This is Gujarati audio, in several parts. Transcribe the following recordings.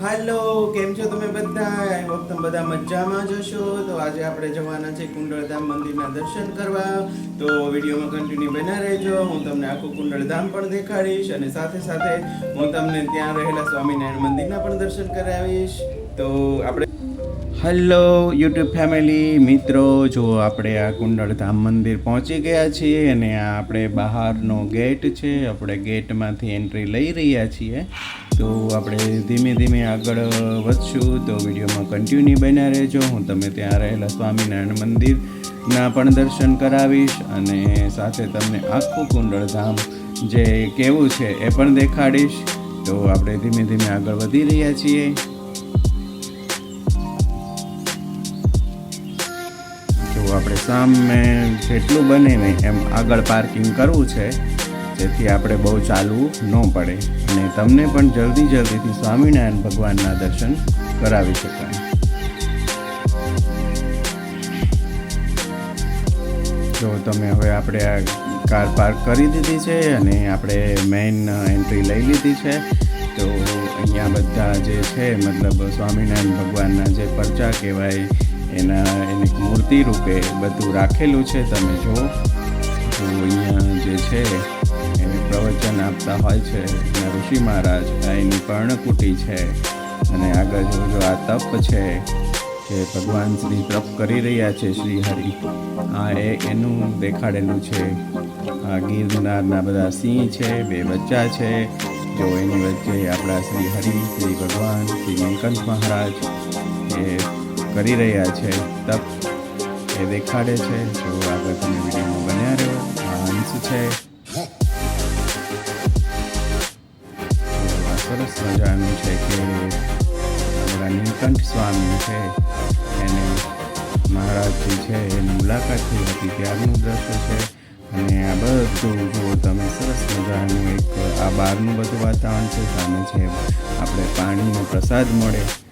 હાલો, કેમ છો તમે બધા આઈ હોપ તમે બધા મજામાં જશો તો આજે આપણે જવાના છે કુંડળધામ મંદિરના દર્શન કરવા. તો વિડીયોમાં કન્ટિન્યુ બના રહેજો. હું તમને આખું કુંડળધામ પણ દેખાડીશ અને સાથે સાથે હું તમને ત્યાં રહેલા સ્વામિનારાયણ મંદિરના પણ દર્શન કરાવીશ. તો આપણે હેલો યુટ્યુબ ફેમિલી મિત્રો, જો આપણે આ કુંડળધામ મંદિર પહોંચી ગયા છીએ અને આ આપણે બહારનો ગેટ છે, આપણે ગેટમાંથી એન્ટ્રી લઈ રહ્યા છીએ, તો આપણે ધીમે ધીમે આગળ વધશું. તો વિડીયોમાં કન્ટિન્યુ બન્યા રહેજો. હું તમે ત્યાં રહેલા સ્વામિનારાયણ મંદિરના પણ દર્શન કરાવીશ અને સાથે તમને આખું કુંડળધામ જે કેવું છે એ પણ દેખાડીશ. તો આપણે ધીમે ધીમે આગળ વધી રહ્યા છીએ. જો આપણે સામે જેટલું બને ને એમ આગળ પાર્કિંગ કરવું છે, જેથી આપણે બહુ ચાલવું ન પડે. અને તમને પણ જલ્દી જલ્દીથી સ્વામિનારાયણ ભગવાનના દર્શન કરાવી શકાય. જો તમે હવે આપણે આ કાર પાર્ક કરી દીધી છે અને આપણે મેઇન એન્ટ્રી લઈ લીધી છે. તો અહીંયા બધા જે છે, મતલબ સ્વામિનારાયણ ભગવાનના જે પરચા કહેવાય એના, એની મૂર્તિ રૂપે બધું રાખેલું છે, તમે તો અહીંયા જે છે, એને પ્રવચન આપતા હોય છે ઋષિ મહારાજ, આ એની પર્ણકુટી છે. અને આગળ જોજો આ તપ છે, જે ભગવાન શ્રી તપ કરી રહ્યા છે, શ્રી હરિ, આ એ એનું દેખાડેલું છે. આ ગિરનારના બધા સિંહ છે, બે બચ્ચા છે. જો એની વચ્ચે આપણા શ્રી હરિ, શ્રી ભગવાન, શ્રી નીલકંઠ મહારાજ, એ કરી રહ્યા છે. તપ એ દેખાડે છે. જો આગળ તમે વિડીયોમાં બન્યા રહ્યો આ અંશ છે. સરસ મજાનું છે કે આપણા નીલકંઠ સ્વામી છે. એને મહારાજજી છે, એની મુલાકાત થઈ હતી ત્યારનું દ્રશ્ય છે. અને આ બધું જુઓ તમે સરસ મજાનું એક આ બહારનું બધું વાતાવરણ છે, સામે છે, આપણે પાણીનો પ્રસાદ મળે.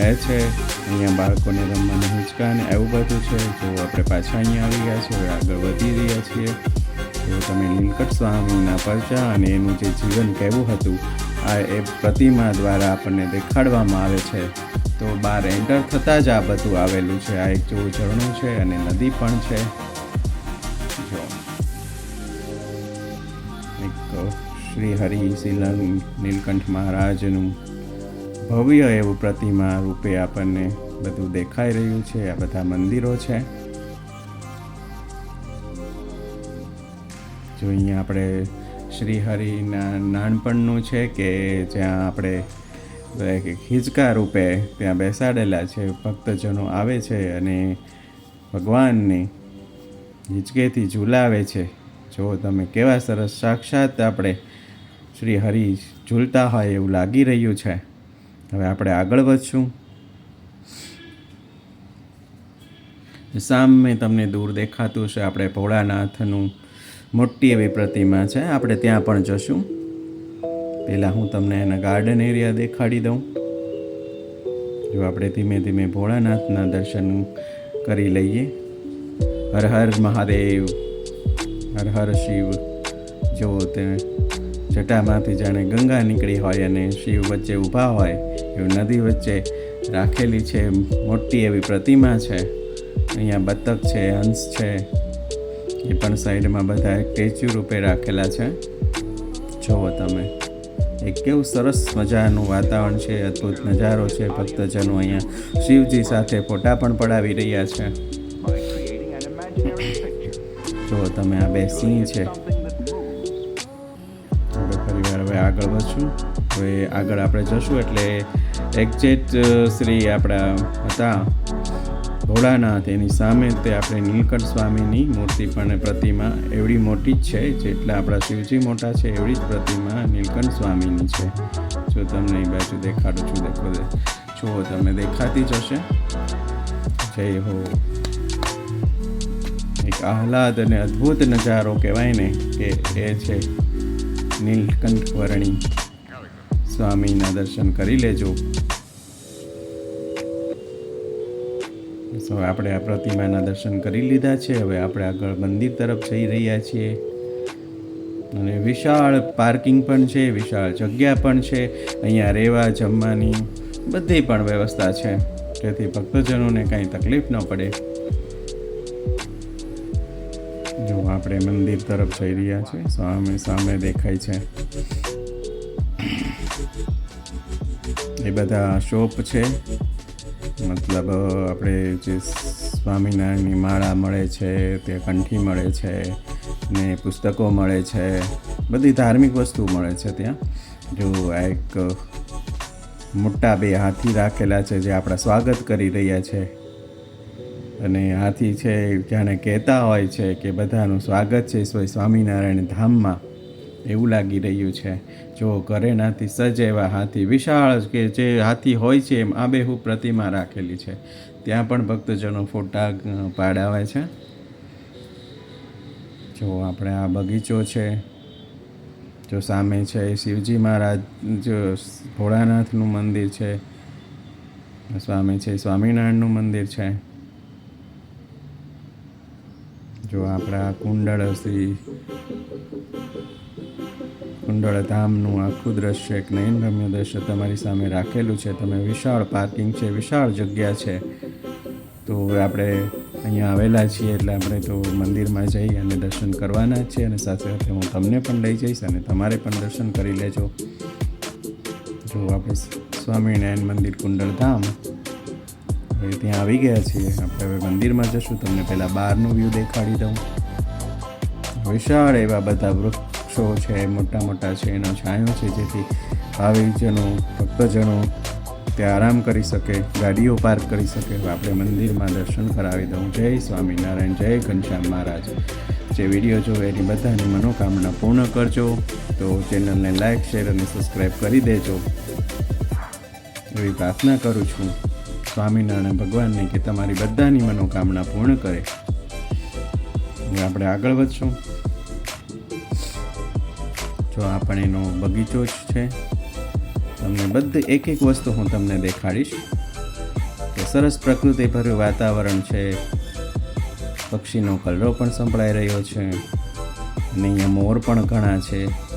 એ છે. અહીંયા બાળકોને રમવાના હિંચકા ને એવું બધું છે. તો આપણે પાછા અહીંયા આવી ગયા છીએ. આગળ વધી રહ્યા છીએ. તો તમે નીલકંઠ સ્વામીના પરચા અને એનું જે જીવન કેવું હતું, આ એ પ્રતિમા દ્વારા આપણને દેખાડવામાં આવે છે. તો બહાર એન્ટર થતાં જ આ બધું આવેલું છે. આ એક જેવું ઝરણું છે અને નદી પણ છે. જો. એક શ્રી હરિ શિલંગ નીલકંઠ મહારાજનું ભવ્ય એવું પ્રતિમા રૂપે આપણને બધું દેખાઈ રહ્યું છે, આ બધા મંદિરો છે. જો અહીંયા આપણે શ્રી હરિના નાનપણનું છે કે જ્યાં આપણે હિંચકા રૂપે ત્યાં બેસાડેલા છે, ભક્તજનો આવે છે અને ભગવાનને હિંચકેથી ઝૂલાવે છે. જો તમે કેવા સરસ સાક્ષાત આપણે શ્રી હરિ ઝૂલતા હોય એવું લાગી રહ્યું છે. હવે આપણે આગળ વધશું. સામે તમને દૂર દેખાતું છે આપણે ભોળાનાથનું મોટી એવી પ્રતિમા છે. આપણે ત્યાં પણ જશું. પહેલાં હું તમને એના ગાર્ડન એરિયા દેખાડી દઉં. જો આપણે ધીમે ધીમે ભોળાનાથના દર્શન કરી લઈએ. હર હર મહાદેવ, હર હર શિવ. જો તે જટામાંથી જાણે ગંગા નીકળી હોય અને શિવ વચ્ચે ઊભા હોય એવું નદી વચ્ચે રાખેલી છે મોટી એવી પ્રતિમા છે. અહીંયા બતક છે હંસ છે. એ પણ સાઈડમાં બધા સ્ટેચ્યુ રૂપે રાખેલા છે. જુઓ તમે. એક કેવું સરસ મજાનું વાતાવરણ છે અદ્ભુત નજારો છે ભક્તજનો અહીંયા શિવજી સાથે ફોટા પણ પડાવી રહ્યા છે. જુઓ તમે આ બે સિંહ છે. આગળ વધશું. હવે આગળ આપણે જશું એટલે એક્ઝેટ શ્રી આપણા હતા ભોળાનાથ, એની સામે તે આપણે નીલકંઠ સ્વામીની મૂર્તિ પણ પ્રતિમા એવડી મોટી જ છે, જેટલા આપણા શિવજી મોટા છે, એવડી જ પ્રતિમા નીલકંઠ સ્વામીની છે. જો તમને એ બાજુ દેખાડું છું, દેખો જુઓ તમે દેખાતી જ હશે. જય હો. એક આહલાદ અને અદ્ભુત નજારો કહેવાય ને કે એ છે. નીલકંઠ વર્ણી સ્વામીના દર્શન કરી લેજો. સો આપણે આ પ્રતિમાના દર્શન કરી લીધા છે. હવે આપણે આગળ મંદિર તરફ જઈ રહ્યા છીએ. અને વિશાળ પાર્કિંગ પણ છે, વિશાળ જગ્યા પણ છે. અહીંયા રહેવા, જમવાની બધી પણ વ્યવસ્થા છે. જેથી ભક્તજનોને કાંઈ તકલીફ ન પડે. આપણે મંદિર તરફ જઈ રહ્યા છે સામે સામે દેખાય છે. એ બધા શોપ છે. મતલબ આપણે જે સ્વામિનારાયણની માળા મળે છે, તે કંઠી મળે છે, ને પુસ્તકો મળે છે. બધી ધાર્મિક વસ્તુ મળે છે ત્યાં. જો આ એક મોટા બે હાથી રાખેલા છે, જે આપણા સ્વાગત કરી રહ્યા છે. અને હાથી છે, જાણે કહેતા હોય છે કે બધાનું સ્વાગત છે સ્વ- સ્વામિનારાયણ ધામમાં. એવું લાગી રહ્યું છે. જો ઘરેનાથી સજ એવા હાથી. વિશાળ કે જે હાથી હોય છે એમ આબેહૂબ પ્રતિમા રાખેલી છે. ત્યાં પણ ભક્તજનો ફોટા પાડાવે છે. જો આપણે આ બગીચો છે, જો સામે છે શિવજી મહારાજ, જો ભોળાનાથનું મંદિર છે સામે છે સ્વામિનારાયણનું મંદિર છે. જો આપણા કુંડળ શ્રી કુંડળ ધામનું આખું દ્રશ્ય એક નયનરમ્ય દ્રશ્ય તમારી સામે રાખેલું છે. તમે વિશાળ પાર્કિંગ છે, વિશાળ જગ્યા છે. તો આપણે અહીંયા આવેલા છીએ એટલે આપણે તો મંદિરમાં જઈ અને દર્શન કરવાના જ છે અને સાથે સાથે હું તમને પણ લઈ જઈશ અને તમારે પણ દર્શન કરી લેજો. જો આપણે સ્વામિનારાયણ મંદિર કુંડળ ધામ હવે ત્યાં આવી ગયા છીએ. આપણે હવે મંદિરમાં જશું. તમને પહેલાં બહારનું વ્યૂ દેખાડી દઉં. વિશાળ એવા બધા વૃક્ષો છે, મોટા મોટા છે એનો છાંયો છે, જેથી ભાવિકજનો ભક્તજનો ત્યાં આરામ કરી શકે, ગાડીઓ પાર્ક કરી શકે. આપણે મંદિરમાં દર્શન કરાવી દઉં. જય સ્વામિનારાયણ, જય ઘનશ્યામ મહારાજ. જે વીડિયો જોવે એની બધાની મનોકામના પૂર્ણ કરજો. તો ચેનલને લાઇક શેર અને સબસ્ક્રાઈબ કરી દેજો. એવી પ્રાર્થના કરું છું. સ્વામિનારાયણ ભગવાનને કે તમારી બધાની મનોકામના પૂર્ણ કરે. આપણે આગળ વધશું. જો આ પણ એનો બગીચો જ છે, તમને બધી એક એક વસ્તુ હું તમને દેખાડીશ. કે સરસ પ્રકૃતિભર્યું વાતાવરણ છે. પક્ષીનો કલરો પણ સંભળાઈ રહ્યો છે. અને અહીંયા મોર પણ ઘણા છે.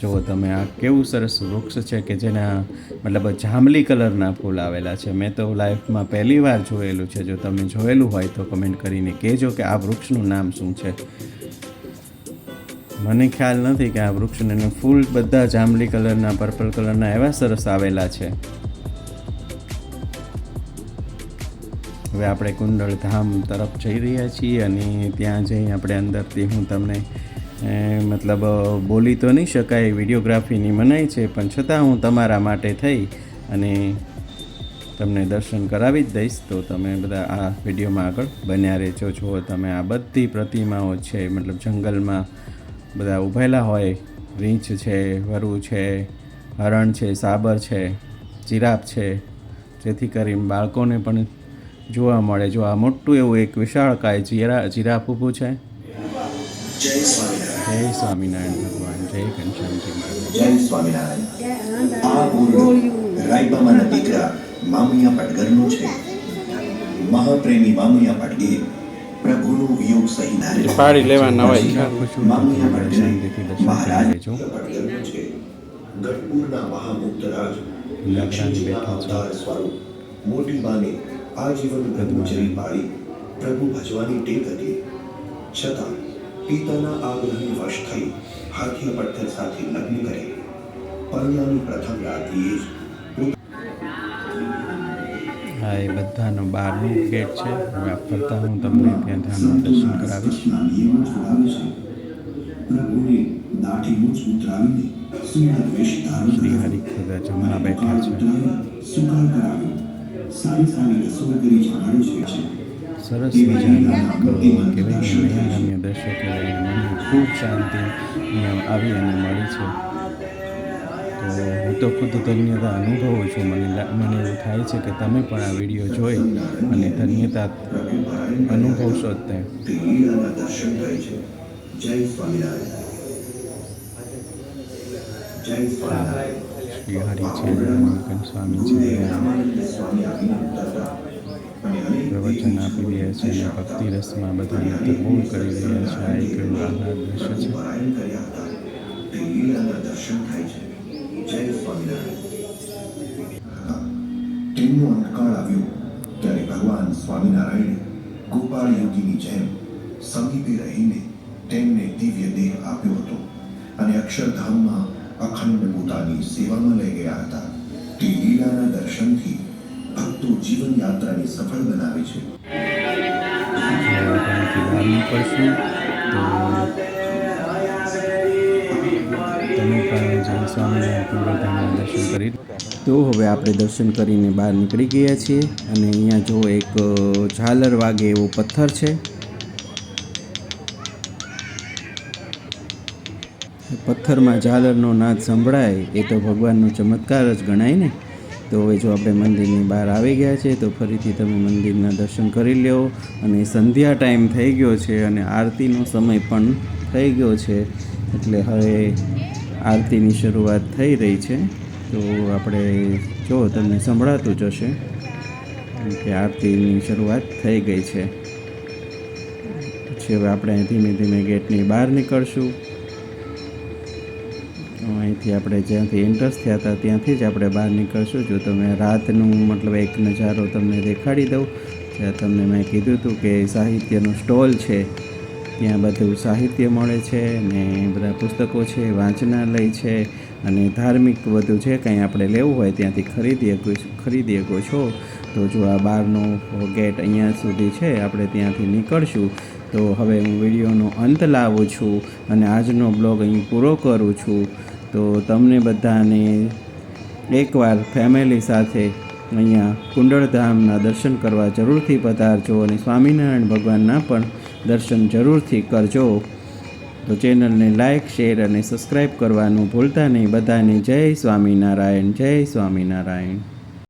જુઓ તમે, આ કેવું સરસ વૃક્ષ છે કે જેના મતલબ જાંબલી કલરના ફૂલ આવેલા છે. મેં તો લાઈફમાં પહેલી વાર જોયેલું છે. જો તમે જોયેલું હોય તો કમેન્ટ કરીને કહેજો કે આ વૃક્ષનું નામ શું છે. મને ખ્યાલ નથી કે આ વૃક્ષને ફૂલ બધા જાંબલી કલરના, પર્પલ કલરના એવા સરસ આવેલા છે. હવે આપણે કુંડળ ધામ તરફ જઈ રહ્યા છીએ અને ત્યાં જઈ આપણે અંદરથી હું તમને એ, મતલબ બોલી તો નહીં શકાય વિડીયોગ્રાફીની મનાઈ છે પણ છતાં હું તમારા માટે થઈ અને તમને દર્શન કરાવી જ દઈશ. તો તમે બધા આ વિડીયોમાં આગળ બન્યા રહેજો. જુઓ તમે આ બધી પ્રતિમાઓ છે મતલબ જંગલમાં બધા ઊભેલા હોય રીંછ છે વરુ છે હરણ છે સાબર છે જીરાફ છે જેથી કરીને બાળકોને પણ જોવા મળે. જો આ મોટું એવું એક વિશાળકાય જીરા જીરાફ ઊભું છે. જય જય સ્વામિનારાયણ ભગવાન જય ઘનશ્યામજી જય સ્વામિનારાયણ આ ગુરુ રાયબામાના દીકરા મામુયા પટગરનું છે મહાપ્રેમી મામુયા પટગે પ્રભુનું યોગ સહી પાડી લેવાના હોય છે. મામૈયા પટગીર મહારાજ. પટગરનું છે ગઢપુરના મહામુક્ત રાજ બેઠા લક્ષ્મીજીના. અવતાર સ્વરૂપ મોટી બાને આજીવન બ્રહ્મચરી પાળી પ્રભુ ભજવાની ટેક હતી. છતાં પિતાના આગ્રહને વશ થઈ હાથીયા પટ્ટર સાથે લગ્ન કરે. પરણ્યાની પ્રથમ રાત્રિએ જ હા એ બધાનો બહારનું ગેટ છે. હવે ફરતા હું તમને ત્યાં ધામના દર્શન કરાવીશ. નિયમો છે. પ્રભુને દાઢી મૂછ ઉતરાવીને સુંદર વેશ ધારણ શ્રી કરાવ્યો. જમણા બેઠા છે. ઉતરાવી કરાવ્યો સારી સારી રસોઈ કરી જમાડ્યો છે. સરસ મજાના કહેવાય ખૂબ શાંતિ આવી અને મળી છે. તો હું તો ખુદ ધન્યતા અનુભવું છું. મને મને એવું થાય છે કે તમે પણ આ વીડિયો જોઈ અને ધન્યતા અનુભવશો જ તે. શ્રી હરિ છે સ્વામી છે. પ્રવચન આપી રહ્યા છે અને ભક્તિ રસમાં બધાને તરબોળ કરી રહ્યા છે. આ એક એવું આહલાદ દ્રશ્ય છે. અંતકાળ આવ્યો ત્યારે ભગવાન સ્વામિનારાયણે ગોપાલ યોગીની જેમ સમીપે રહીને તેમને દિવ્ય દેહ આપ્યો હતો અને અક્ષરધામમાં અખંડ પોતાની સેવામાં લઈ ગયા હતા. તે લીલાના દર્શનથી ભક્તો જીવન યાત્રાને સફળ બનાવે છે. તો હવે આપણે દર્શન કરીને બહાર નીકળી ગયા છીએ અને અહીંયા જો એક ઝાલર વાગે એવો પથ્થર છે. પથ્થરમાં ઝાલરનો નાદ સંભળાય, એ તો ભગવાનનો ચમત્કાર જ ગણાય ને? તો હવે જો આપણે મંદિરની બહાર આવી ગયા છે તો ફરીથી તમે મંદિરના દર્શન કરી લો અને સંધ્યા ટાઈમ થઈ ગયો છે અને આરતીનો સમય પણ થઈ ગયો છે. એટલે હવે આરતીની શરૂઆત થઈ રહી છે. તો આપણે જો તમને સંભળાતું જ હશે કે આરતીની શરૂઆત થઈ ગઈ છે. પછી હવે આપણે ધીમે ધીમે ગેટની બહાર નીકળશું. અહીંથી આપણે જ્યાંથી એન્ટર્સ થયા હતા, ત્યાંથી જ આપણે બહાર નીકળશું. જો તમે રાતનું મતલબ એક નજારો તમને દેખાડી દઉં ત્યાં તમને મેં કીધું હતું કે સાહિત્યનો સ્ટોલ છે, ત્યાં બધું સાહિત્ય મળે છે ને બધા પુસ્તકો છે, વાંચનાલય છે અને ધાર્મિક બધું છે કંઈ આપણે લેવું હોય ત્યાંથી ખરીદી ખરીદી શકો છો. તો જો આ બારનો ગેટ અહીંયા સુધી છે, આપણે ત્યાંથી નીકળશું. તો હવે હું વિડીયોનો અંત લાવું છું અને આજનો બ્લોગ અહીં પૂરો કરું છું. તો તમને બધાને એકવાર ફેમિલી સાથે અહીંયા કુંડળધામના દર્શન કરવા જરૂરથી પધારજો અને સ્વામિનારાયણ ભગવાનના પણ દર્શન જરૂરથી કરજો. તો ચેનલને લાઇક શેર અને સબસ્ક્રાઈબ કરવાનું ભૂલતા નહીં. બધાને જય સ્વામિનારાયણ જય સ્વામિનારાયણ.